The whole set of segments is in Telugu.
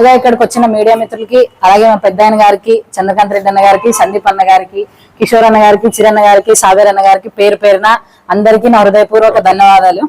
ముందుగా ఇక్కడికి వచ్చిన మీడియా మిత్రులకి అలాగే మా పెద్ద గారికి చంద్రకాంత్ రెడ్డి అన్న గారికి సందీప్ అన్న గారికి కిషోర్ అన్న గారికి చిరన్న గారికి సాగర్ అన్న గారికి పేరు పేరున అందరికీ నా హృదయపూర్వక ధన్యవాదాలు.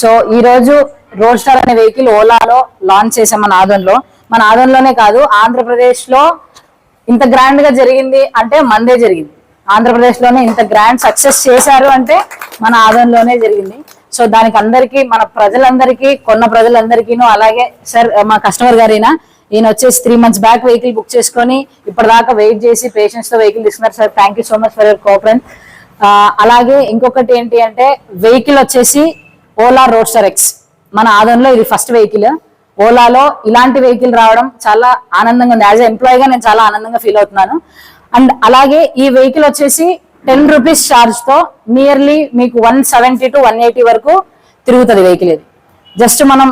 సో ఈ రోజు రోడ్ స్టార్ అనే వెహికల్ ఓలాలో లాంచ్ చేసాం మన ఆదంలో మన ఆదంలోనే కాదు ఆంధ్రప్రదేశ్లో ఇంత గ్రాండ్గా జరిగింది అంటే మందే జరిగింది. ఆంధ్రప్రదేశ్లోనే ఇంత గ్రాండ్ సక్సెస్ చేశారు అంటే మన ఆదంలోనే జరిగింది. సో దానికి అందరికి మన ప్రజలందరికీ కొన్న ప్రజలందరికీను అలాగే సార్ మా కస్టమర్ గారైనా ఈయన వచ్చేసి three months back vehicle book చేసుకొని ఇప్పటిదాకా వెయిట్ చేసి పేషెంట్స్తో వెహికల్ తీసుకున్నారు. Sir thank you so much for your cooperation అలాగే ఇంకొకటి ఏంటి అంటే వెహికల్ వచ్చేసి ఓలా రోడ్స్టర్ ఎక్స్ మన ఆదంలో ఇది ఫస్ట్ వెహికల్ ఓలాలో ఇలాంటి వెహికల్ రావడం చాలా ఆనందంగా ఉంది. యాజ్ ఎంప్లాయీగా నేను చాలా ఆనందంగా ఫీల్ అవుతున్నాను. అండ్ అలాగే ఈ వెహికల్ వచ్చేసి టెన్ రూపీస్ ఛార్జ్తో నియర్లీ మీకు one seventy to one eighty వరకు తిరుగుతుంది వెహికల్ ఇది. జస్ట్ మనం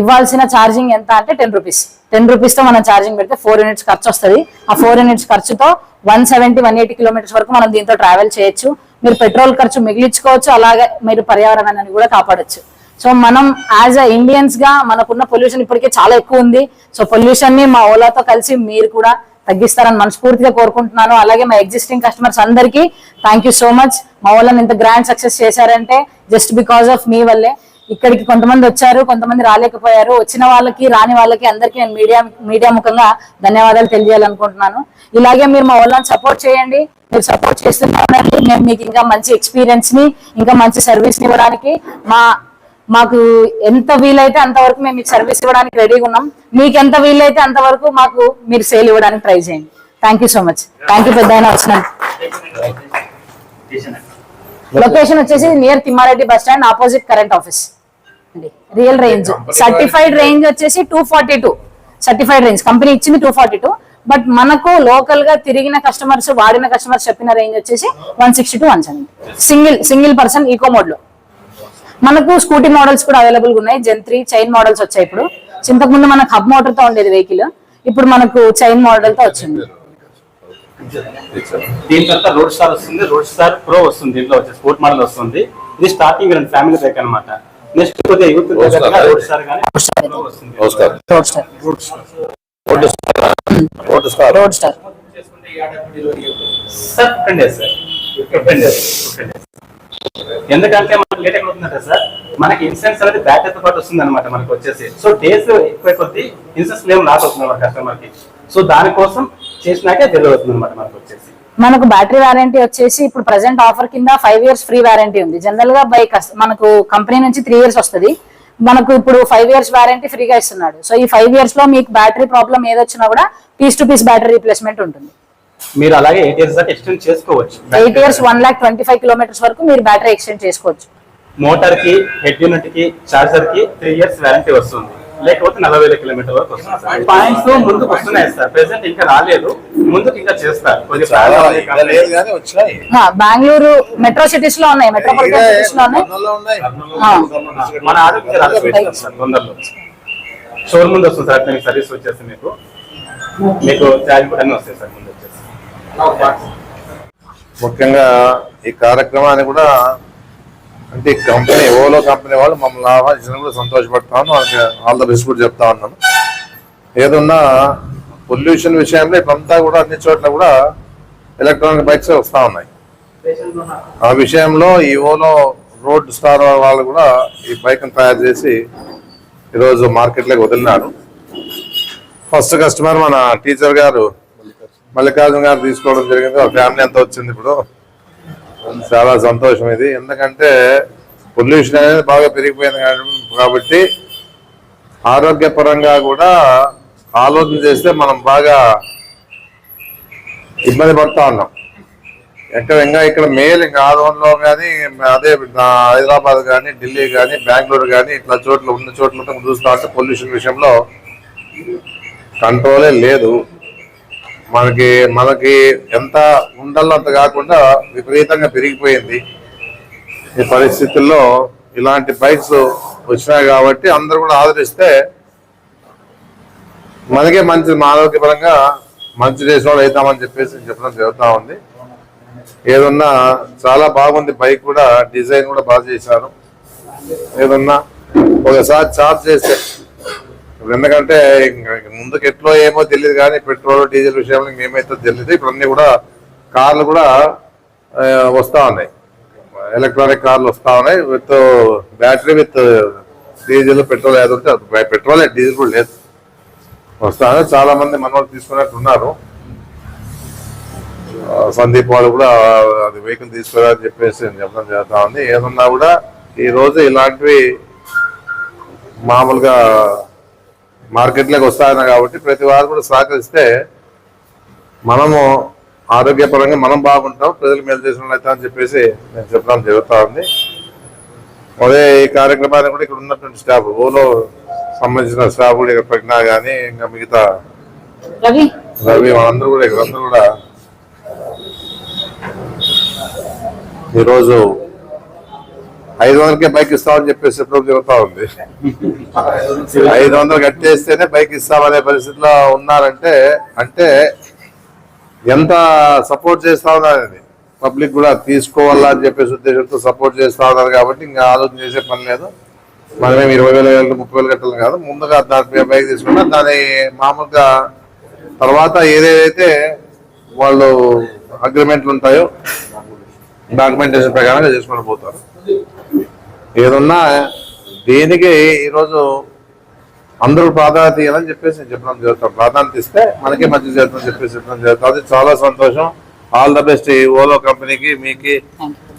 ఇవ్వాల్సిన ఛార్జింగ్ ఎంత అంటే టెన్ రూపీస్. టెన్ రూపీస్తో మనం ఛార్జింగ్ పెడితే ఫోర్ యూనిట్స్ ఖర్చు వస్తుంది. ఆ ఫోర్ యూనిట్స్ ఖర్చుతో one seventy one eighty kilometres వరకు మనం దీంతో ట్రావెల్ చేయొచ్చు. మీరు పెట్రోల్ ఖర్చు మిగిలించుకోవచ్చు. అలాగే మీరు పర్యావరణాన్ని కూడా కాపాడొచ్చు. సో మనం యాజ్ అ ఇండియన్స్గా మనకున్న పొల్యూషన్ ఇప్పటికే చాలా ఎక్కువ ఉంది. సో పొల్యూషన్ని మా ఓలాతో కలిసి మీరు కూడా తగ్గిస్తారని మనస్ఫూర్తిగా కోరుకుంటున్నాను. అలాగే మా ఎగ్జిస్టింగ్ కస్టమర్స్ అందరికీ థ్యాంక్ యూ సో మచ్ మా వాళ్ళని ఇంత గ్రాండ్ సక్సెస్ చేశారంటే జస్ట్ బికాస్ ఆఫ్ మీ వల్లే. ఇక్కడికి కొంతమంది వచ్చారు కొంతమంది రాలేకపోయారు. వచ్చిన వాళ్ళకి రాని వాళ్ళకి అందరికీ నేను మీడియా మీడియా ముఖంగా ధన్యవాదాలు తెలియాలనుకుంటున్నాను ఇలాగే మీరు మా వాళ్ళని సపోర్ట్ చేయండి. మీరు సపోర్ట్ చేస్తున్నారు మేము మీకు ఇంకా మంచి ఎక్స్పీరియన్స్ని ఇంకా మంచి సర్వీస్ని ఇవ్వడానికి మా మాకు ఎంత వీలైతే అంతవరకు మేము మీకు సర్వీస్ ఇవ్వడానికి రెడీగా ఉన్నాం. మీకు ఎంత వీలైతే అంతవరకు మాకు మీరు సేల్ ఇవ్వడానికి ట్రై చేయండి. Thank you so much thank you పెద్ద వచ్చినందుకు లొకేషన్ వచ్చేసి near Thimmareddy bus stand opposite current office real range certified range వచ్చేసి two forty two certified range company ఇచ్చింది టూ ఫార్టీ టూ బట్ మనకు లోకల్గా తిరిగిన కస్టమర్స్ వాడిన కస్టమర్స్ చెప్పిన రేంజ్ వచ్చేసి one sixty to one seventy single single person eco మోడ్లో. మనకు స్కూటీ మోడల్స్ కూడా అవైలబుల్గా ఉన్నాయి. జెన్ త్రీ చైన్ మోడల్స్ వచ్చాయి ఇప్పుడు. ఇంతకుముందు మనకు హబ్ మోటార్తో ఉండేది వెహికల్ ఇప్పుడు మనకు చైన్ మోడల్తో వచ్చింది. దీని తర్వాత రోడ్ స్టార్ వస్తుంది. రోడ్ స్టార్ ప్రో వస్తుంది. దీంట్లో వచ్చి స్పోర్ట్ మోడల్ వస్తుంది. ఇది స్టార్టింగ్ రెండు ఫ్యామిలీ బ్రేక్ అన్నమాట. నెక్స్ట్ కొద్దిగా యూత్ రోడ్ స్టార్. కానీ వస్తుంది. నమస్కారం Roadster. Roadster. Roadster. Roadster. Sir sir ఎందుకంటే మనకి లేట్ అవుతుందంటే సార్ మనకి ఇన్సూరెన్స్ అనేది బ్యాటరీతో పాటు వస్తుంది అనమాట మనకి వచ్చేసి. సో డేస్ ఎక్కువ కొద్ది ఇన్సూరెన్స్ క్లెయిమ్ లాస్ అవుతుంది మన కస్టమర్కి సో దానికోసం చేసినాకే డెలివరీ అవుతుంది అనమాట మనకి వచ్చేసి. మనకు బ్యాటరీ వారంటీ వచ్చేసి ఇప్పుడు ప్రజెంట్ ఆఫర్ కింద ఫైవ్ ఇయర్స్ ఫ్రీ వారంటీ ఉంది. జనరల్గా బై మనకు కంపెనీ నుంచి త్రీ ఇయర్స్ వస్తుంది. మనకు ఇప్పుడు ఫైవ్ ఇయర్స్ వారంటీ ఫ్రీగా ఇస్తున్నాడు. సో ఈ ఫైవ్ ఇయర్స్లో మీకు బ్యాటరీ ప్రాబ్లం ఏదొచ్చినా కూడా piece to piece battery replacement ఉంటుంది. మీరు అలాగే ఎయిట్ ఇయర్స్ దాకా ఎక్స్టెండ్ చేసుకోవచ్చు. Eight years one lakh twenty five kilometres వరకు మీరు బ్యాటరీ ఎక్స్టెండ్ చేసుకోవచ్చు. మోటార్కి హెడ్ యూనిట్కి చార్జర్కి త్రీ ఇయర్స్ వారంటీ వస్తుంది. లేకపోతే నలభై వేల కిలోమీటర్ వరకు వస్తుంది పాయింట్స్ ముందుకు వస్తున్నాయి సార్. ప్రెసెంట్ ఇంకా రాలేదు. ముందుకు ఇంకా చేస్తారు. బెంగళూరు మెట్రో సిటీస్లో ఉన్నాయి. మెట్రోపాలిటన్ సిటీస్లో ఉన్నాయి. మన ఆరోగ్య తొందరలో. షోర్ ముందు వస్తుంది సార్. మీకు సర్వీస్ వచ్చేసి మీకు. మీకు ఛార్జ్ కూడా అన్ని వస్తాయి సార్. ముఖ్యంగా ఈ కార్యక్రమాన్ని కూడా అంటే కంపెనీ ఓలో కంపెనీ వాళ్ళు మమ్మల్ని ఆహ్వానించిన కూడా సంతోషపడతాను. వాళ్ళకి ఆల్ ద బెస్ట్ కూడా చెప్తా ఉన్నాను. ఏదన్నా పొల్యూషన్ విషయంలో ఇప్పుడంతా కూడా అన్ని చోట్ల కూడా ఎలక్ట్రానిక్ బైక్స్ వస్తూ ఉన్నాయి. ఆ విషయంలో ఈ ఓలో రోడ్ స్టార్ వాళ్ళు కూడా ఈ బైక్ని తయారు చేసి ఈరోజు మార్కెట్లోకి వదిలినారు. ఫస్ట్ కస్టమర్ మన టీచర్ గారు మల్లికార్జున గారు తీసుకోవడం జరిగింది. ఆ ఫ్యామిలీ అంతా వచ్చింది ఇప్పుడు. చాలా సంతోషం ఇది. ఎందుకంటే పొల్యూషన్ అనేది బాగా పెరిగిపోయింది కాబట్టి ఆరోగ్యపరంగా కూడా ఆలోచన చేస్తే మనం బాగా ఇబ్బంది పడుతూ ఉన్నాం. ఎక్కడ ఇంకా ఇక్కడ మేల్ ఇంకా ఆదోన్లో కానీ అదే హైదరాబాద్ కానీ ఢిల్లీ కానీ బెంగళూరు కానీ ఇట్లా చోట్ల ఉన్న చోట్ల చూస్తూ ఉంటే పొల్యూషన్ విషయంలో కంట్రోలే లేదు. మనకి మనకి ఎంత ఉండాలో అంత కాకుండా విపరీతంగా పెరిగిపోయింది. ఈ పరిస్థితుల్లో ఇలాంటి బైక్స్ వచ్చినాయి కాబట్టి అందరూ కూడా ఆదరిస్తే మనకే మంచి మా ఆరోగ్యపరంగా మంచి చేసేవాడు అవుతామని చెప్పేసి చెప్పడం జరుగుతూ ఉంది. ఏదన్నా చాలా బాగుంది బైక్ కూడా డిజైన్ కూడా బాగా చేశారు. ఏదన్నా ఒకసారి చార్జ్ చేస్తే ఇప్పుడు ఎందుకంటే ముందుకు ఎట్లో ఏమో తెలియదు కానీ పెట్రోల్ డీజిల్ విషయంలో ఇంకేమైతే తెలియదు ఇప్పుడు అన్ని కూడా కార్లు కూడా వస్తూ ఉన్నాయి. ఎలక్ట్రానిక్ కార్లు వస్తూ ఉన్నాయి. With battery with diesel petrol ఏదో ఉంటే పెట్రోల్ డీజిల్ కూడా లేదు. వస్తా ఉన్నాయి. చాలా మంది మనవాళ్ళు తీసుకున్నట్టు ఉన్నారు సందీప్ వాళ్ళు కూడా అది వెహికల్ తీసుకురాని చెప్పేసి చెప్పడం జరుగుతా ఉంది. ఏదన్నా కూడా ఈ రోజు ఇలాంటివి మామూలుగా మార్కెట్లోకి వస్తాయన్న కాబట్టి ప్రతి వారు కూడా సహకరిస్తే మనము ఆరోగ్యపరంగా మనం బాగుంటాం ప్రజలు మేలు చేసిన అవుతాం అని చెప్పేసి నేను చెప్పడం జరుగుతా ఉంది. అదే ఈ కార్యక్రమాన్ని కూడా ఇక్కడ ఉన్నటువంటి స్టాఫ్ ఓలో సంబంధించిన స్టాఫ్ కూడా ఇక్కడ పెట్టినా కానీ ఇంకా మిగతా రవి? రవి వాళ్ళందరూ కూడా ఇక్కడ అందరూ కూడా ఈరోజు ఐదు వందలకే బైక్ ఇస్తామని చెప్పేసి ఎప్పుడు జరుగుతా ఉంది. ఐదు వందలు కట్టేస్తేనే బైక్ ఇస్తామనే పరిస్థితిలో ఉన్నారంటే అంటే ఎంత సపోర్ట్ చేస్తా ఉన్నారని పబ్లిక్ కూడా తీసుకోవాలా అని చెప్పేసి ఉద్దేశంతో సపోర్ట్ చేస్తా ఉన్నారు కాబట్టి ఇంకా ఆలోచన చేసే పని లేదు. మనమేమి ఇరవై వేల వేలు ముప్పై వేలు కట్టాలి కాదు ముందుగా దాని బైక్ తీసుకున్నా దాని మామూలుగా తర్వాత ఏదేదైతే వాళ్ళు అగ్రిమెంట్లు ఉంటాయో డాక్యుమెంటేషన్ ప్రకారంగా చేసుకొని పోతారు. ఏదన్నా దేనికి ఈరోజు అందరూ ప్రాధాన్యత ఇవ్వాలని చెప్పేసి నేను చెప్పడం జరుగుతాం ప్రాధాన్యత ఇస్తే మనకే మంచి జరుగుతుందని చెప్పేసి చెప్పడం జరుగుతుంది. చాలా సంతోషం. ఆల్ ద బెస్ట్ ఈ ఓలో కంపెనీకి మీకు.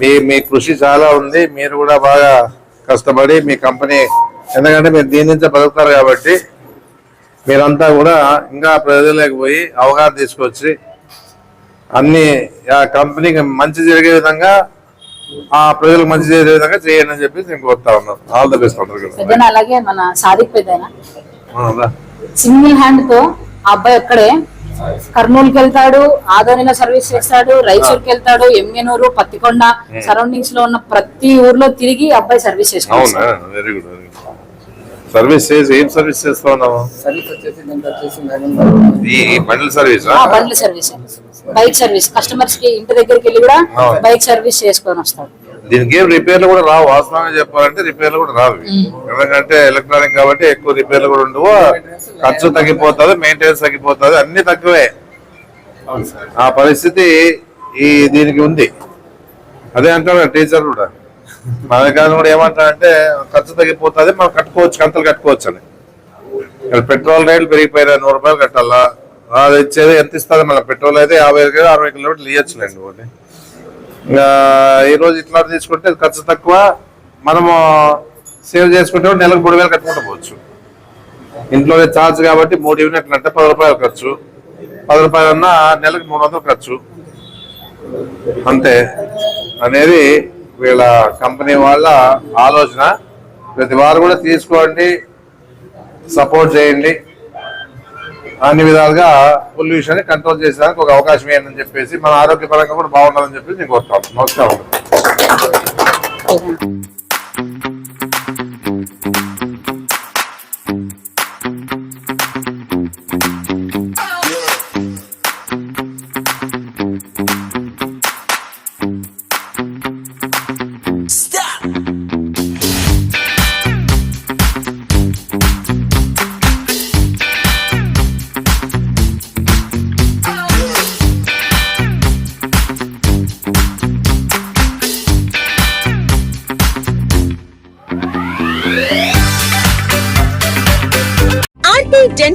మీ మీ కృషి చాలా ఉంది. మీరు కూడా బాగా కష్టపడి మీ కంపెనీ ఎందుకంటే మీరు దీని నుంచే బతుకుతారు కాబట్టి మీరంతా కూడా ఇంకా ప్రజలకు పోయి అవగాహన తీసుకొచ్చి అన్ని ఆ కంపెనీకి మంచి జరిగే విధంగా ఆ ప్రజలకు మంచి జరిగే విధంగా చేయండి అని చెప్పి నేను కోరుతా ఉన్నాను ఆల్ ద బెస్ట్ అందరికీ. అలాగే మన సాదిక్ రా. సింగిల్ హ్యాండ్తో ఆ అబ్బాయి ఒక్కడే కర్నూలుకి వెళ్తాడు ఆదోనిలో సర్వీస్ చేస్తాడు రైచూర్కి వెళ్తాడు ఎమ్మెనూరు పత్తికొండ సరౌండింగ్స్లో ఉన్న ప్రతి ఊర్లో తిరిగి అబ్బాయి సర్వీస్ అవునా? సర్వీస్ చేసి ఏం సర్వీస్ చేస్తా ఉన్నావు ఈ బండిల్ సర్వీస్ ఆ? బండ్ల సర్వీస్ బైక్ సర్వీస్ కస్టమర్స్కి ఇంటి దగ్గరికి వెళ్ళి కూడా. బైక్ సర్వీస్ చేసుకొని వస్తాడు దీనికి ఏం రిపేర్లు కూడా రావు. వాస్తవంగా చెప్పాలంటే రిపేర్లు కూడా రావు. ఎందుకంటే ఎలక్ట్రానిక్ కాబట్టి ఎక్కువ రిపేర్లు కూడా ఉండవు. ఖర్చు తగ్గిపోతుంది మెయింటెనెన్స్ తగ్గిపోతుంది అన్ని తక్కువే. ఆ పరిస్థితి ఈ దీనికి ఉంది. అదే అంటాడు టీచర్ కూడా. మన దగ్గర కూడా ఏమంటారంటే ఖర్చు తగ్గిపోతుంది మనం కట్టుకోవచ్చు కంతలు కట్టుకోవచ్చు అని. ఇక్కడ పెట్రోల్ రేట్లు పెరిగిపోయినాయి నూరు రూపాయలు కట్టాలా? అది ఇచ్చేది ఎంత ఇస్తుంది? మన పెట్రోల్ అయితే యాభై కిలో అరవై కిలోమీటర్లు ఇవ్వచ్చులేండి ఒకటి ఇంకా ఈరోజు ఇట్లా తీసుకుంటే ఖర్చు తక్కువ మనము సేవ్ చేసుకుంటే నెలకు మూడు వేలు కట్టుకుంటూ పోవచ్చు. ఇంట్లో ఛార్జ్ కాబట్టి మూడు యూనిట్లు అంటే పది రూపాయలు ఖర్చు. పది రూపాయలు అన్నా నెలకు మూడు వందలు ఖర్చు. అంతే. అనేది వీళ్ళ కంపెనీ వాళ్ళ ఆలోచన ప్రతి వారు కూడా తీసుకోండి సపోర్ట్ చేయండి. అన్ని విధాలుగా పొల్యూషన్ కంట్రోల్ చేసేదానికి ఒక అవకాశం ఏంటని చెప్పేసి మన ఆరోగ్యపరంగా కూడా బాగుండాలని చెప్పేసి నేను కోరుతాను నమస్కారం.